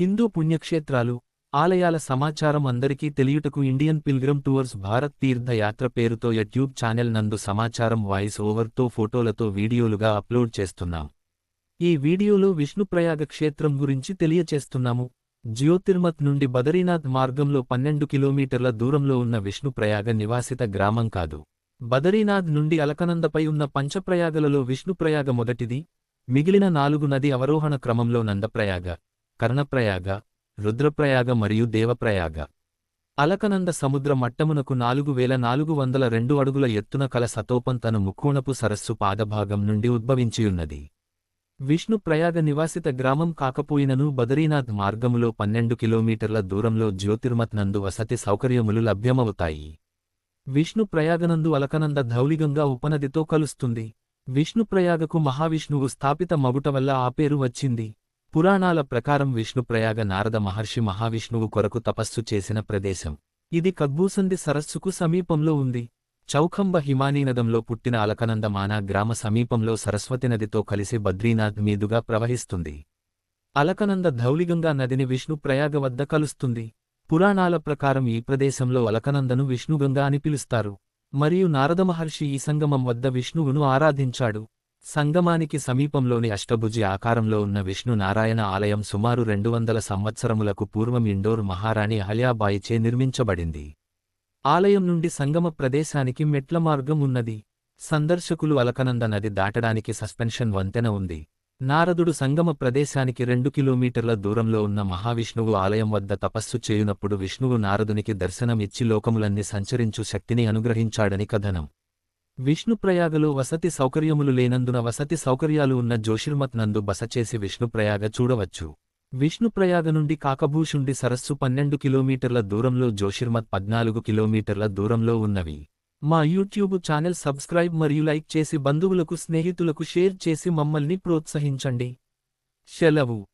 హిందూ పుణ్యక్షేత్రాలు ఆలయాల సమాచారం అందరికీ తెలియుటకు Indian pilgrim tours Bharat Tirthayatra పేరుతో యూట్యూబ్ ఛానల్ నందు సమాచారం వాయిస్ ఓవర్తో ఫోటోలతో వీడియోలుగా అప్లోడ్ చేస్తున్నాం. ఈ వీడియోలో విష్ణుప్రయాగ క్షేత్రం గురించి తెలియచేస్తున్నాము. జ్యోతిర్మత్ నుండి బదరీనాథ్ మార్గంలో పన్నెండు కిలోమీటర్ల దూరంలో ఉన్న విష్ణుప్రయాగ నివాసిత గ్రామం కాదు. బదరీనాథ్ నుండి అలకనందపై ఉన్న పంచప్రయాగలలో విష్ణుప్రయాగ మొదటిది మిగిలిన నాలుగు నది అవరోహణ క్రమంలో నందప్రయాగ. కర్ణప్రయాగ రుద్రప్రయాగ మరియు దేవప్రయాగ. అలకనంద సముద్ర మట్టమునకు నాలుగు వేల నాలుగు వందల రెండు అడుగుల ఎత్తున కల సతోపం తన ముక్కోణపు సరస్సు పాదభాగం నుండి ఉద్భవించియున్నది. విష్ణు ప్రయాగ నివాసిత గ్రామం కాకపోయినను బదరీనాథ్ మార్గములో పన్నెండు కిలోమీటర్ల దూరంలో జ్యోతిర్మత్ నందు వసతి సౌకర్యములు లభ్యమవుతాయి. విష్ణు ప్రయాగనందు అలకనంద ధౌలిగంగా ఉపనదితో కలుస్తుంది. విష్ణుప్రయాగకు మహావిష్ణువు స్థాపిత మగుట వల్ల ఆ పేరు వచ్చింది. పురాణాల ప్రకారం విష్ణుప్రయాగ నారద మహర్షి మహావిష్ణువు కొరకు తపస్సు చేసిన ప్రదేశం. ఇది కగ్బూసంది సరస్సుకు సమీపంలో ఉంది. చౌఖంబ హిమానీనదంలో పుట్టిన అలకనంద మానా గ్రామ సమీపంలో సరస్వతి నదితో కలిసి బద్రీనాథ్ మీదుగా ప్రవహిస్తుంది. అలకనంద ధౌలిగంగా నదిని విష్ణుప్రయాగ వద్ద కలుస్తుంది. పురాణాల ప్రకారం ఈ ప్రదేశంలో అలకనందను విష్ణుగంగా అని పిలుస్తారు. మరియు నారదమహర్షి ఈ సంగమం వద్ద విష్ణువును ఆరాధించాడు. సంగమానికి సమీపంలోని అష్టభుజి ఆకారంలో ఉన్న విష్ణు నారాయణ ఆలయం సుమారు రెండు వందల సంవత్సరములకు పూర్వం ఇండోర్ మహారాణి అహల్యాబాయిచే నిర్మించబడింది. ఆలయం నుండి సంగమ ప్రదేశానికి మెట్ల మార్గం ఉన్నది. సందర్శకులు అలకనంద నది దాటడానికి సస్పెన్షన్ వంతెన ఉంది. నారదుడు సంగమ ప్రదేశానికి రెండు కిలోమీటర్ల దూరంలో ఉన్న మహావిష్ణువు ఆలయం వద్ద తపస్సు చేయునప్పుడు విష్ణువు నారదునికి దర్శనమిచ్చి లోకములన్నీ సంచరించు శక్తిని అనుగ్రహించాడని కథనం. విష్ణుప్రయాగలో వసతి సౌకర్యములు లేనందున వసతి సౌకర్యాలు ఉన్న జోషిర్మత్ నందు బస చేసి విష్ణుప్రయాగ చూడవచ్చు. విష్ణుప్రయాగ నుండి కాకభూషుండి సరస్సు పన్నెండు కిలోమీటర్ల దూరంలో జోషిర్మత్ పద్నాలుగు కిలోమీటర్ల దూరంలో ఉన్నవి. మా యూట్యూబ్ ఛానల్ సబ్స్క్రైబ్ మరియు లైక్ చేసి బంధువులకు స్నేహితులకు షేర్ చేసి మమ్మల్ని ప్రోత్సహించండి. సెలవు.